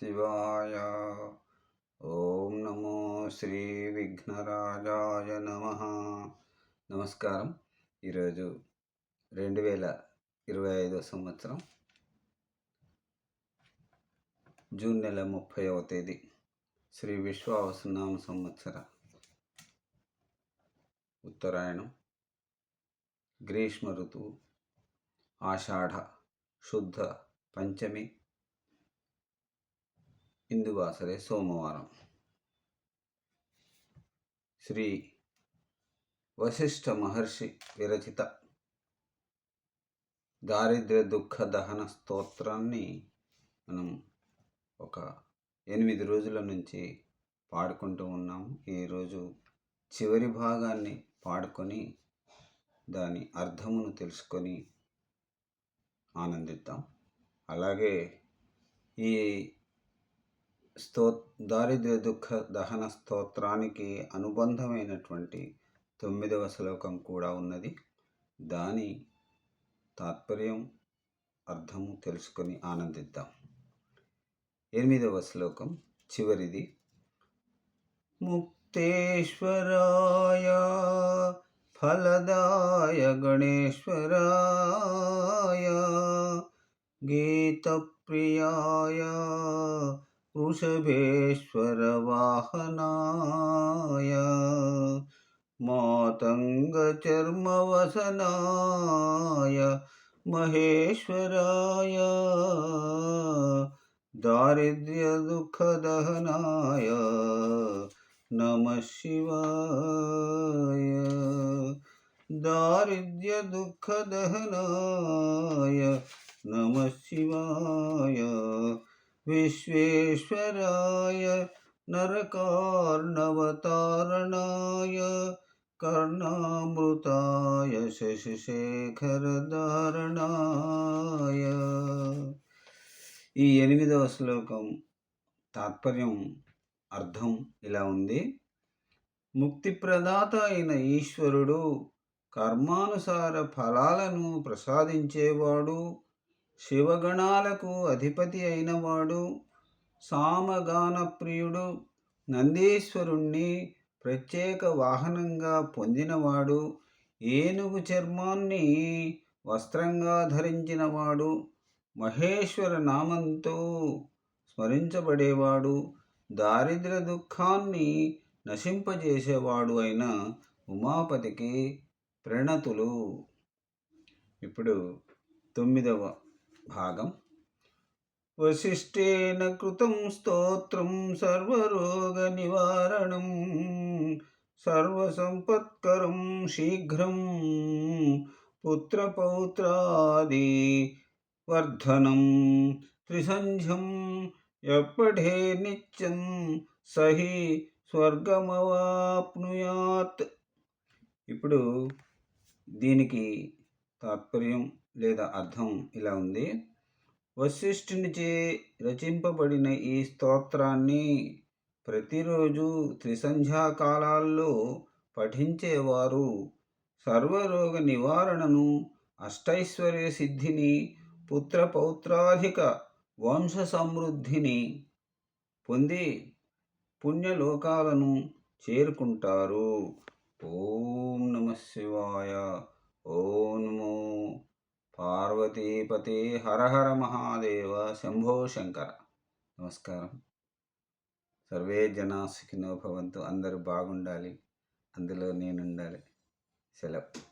శివాయ. ఓం నమో శ్రీ విఘ్నరాజాయ నమ. నమస్కారం. ఈరోజు రెండు వేల ఇరవై ఐదో సంవత్సరం జూన్ నెల ముప్పైవ తేదీ శ్రీ విశ్వావసనామ సంవత్సర ఉత్తరాయణం. గ్రీష్మ ఋతువు ఆషాఢ శుద్ధ పంచమి ఇందువాసరే సోమవారం. శ్రీ వశిష్ఠ మహర్షి విరచిత దారిద్ర్య దుఃఖ దహన స్తోత్రాన్ని మనం ఒక ఎనిమిది రోజుల నుంచి పాడుకుంటూ ఉన్నాము. ఈరోజు చివరి భాగాన్ని పాడుకొని దాని అర్థమును తెలుసుకొని ఆనందిద్దాం. అలాగే ఈ స్తో దారిద్ర్య దుఃఖ దహన స్తోత్రానికి అనుబంధమైనటువంటి తొమ్మిదవ శ్లోకం కూడా ఉన్నది. దాని తాత్పర్యం అర్థము తెలుసుకొని ఆనందిద్దాం. ఎనిమిదవ శ్లోకం చివరిది. ముక్తేశ్వరాయ ఫలదాయ గణేశ్వరాయ గీతప్రియాయ वृषभेश्वरवाहनाय मातङ्गचर्मवसनाय महेश्वराय दारिद्र्यदुःखदहनाय नमः शिवाय दारिद्र्यदुःखदहनाय नमः शिवाय विश्वेश्वराय नरकार्णवतारणाय कर्णामृताय శశిశేఖరధారణాయ ఈ ఎనిమిదవ శ్లోకం తాత్పర్యం అర్థం ఇలా ఉంది ముక్తి ప్రదాత అయిన ఈశ్వరుడు కర్మానుసార ఫలాలను ప్రసాదించేవాడు శివగణాలకు అధిపతి అయినవాడు సామగాన ప్రియుడు నందీశ్వరుణ్ణి ప్రత్యేక వాహనంగా పొందినవాడు ఏనుగు చర్మాన్ని వస్త్రంగా ధరించినవాడు మహేశ్వర నామంతో స్మరించబడేవాడు దారిద్ర్య దుఃఖాన్ని నశింపజేసేవాడు అయిన ఉమాపతికి ప్రణతులు. ఇప్పుడు తొమ్మిదవ భాగం వశిష్ఠేన కృతం స్తోత్రం సర్వరోగ నివారణం సర్వసంపత్కరం శీఘ్రం పుత్రపౌత్రాది వర్ధనం త్రిసంధ్యం ఎప్పడే నిత్యం సహి స్వర్గమవాప్నుయాత్ ఇప్పుడు దీనికి తాత్పర్యం లేదా అర్థం ఇలా ఉంది. వశిష్ఠునిచే రచింపబడిన ఈ స్తోత్రాన్ని ప్రతిరోజు త్రిసంధ్యాకాలాల్లో పఠించేవారు. సర్వరోగ నివారణను అష్టైశ్వర్య సిద్ధిని పుత్ర పౌత్రాధిక వంశ సమృద్ధిని పొంది పుణ్యలోకాలను చేరుకుంటారు. ఓం నమ శివాయ. ఓం పార్వతీపతి హర హర మహాదేవ శంభో శంకర. నమస్కారం. సర్వే జనా సుఖినో భవంతు. అందరూ బాగుండాలి. అందులో నేనుండాలి. సెలవు.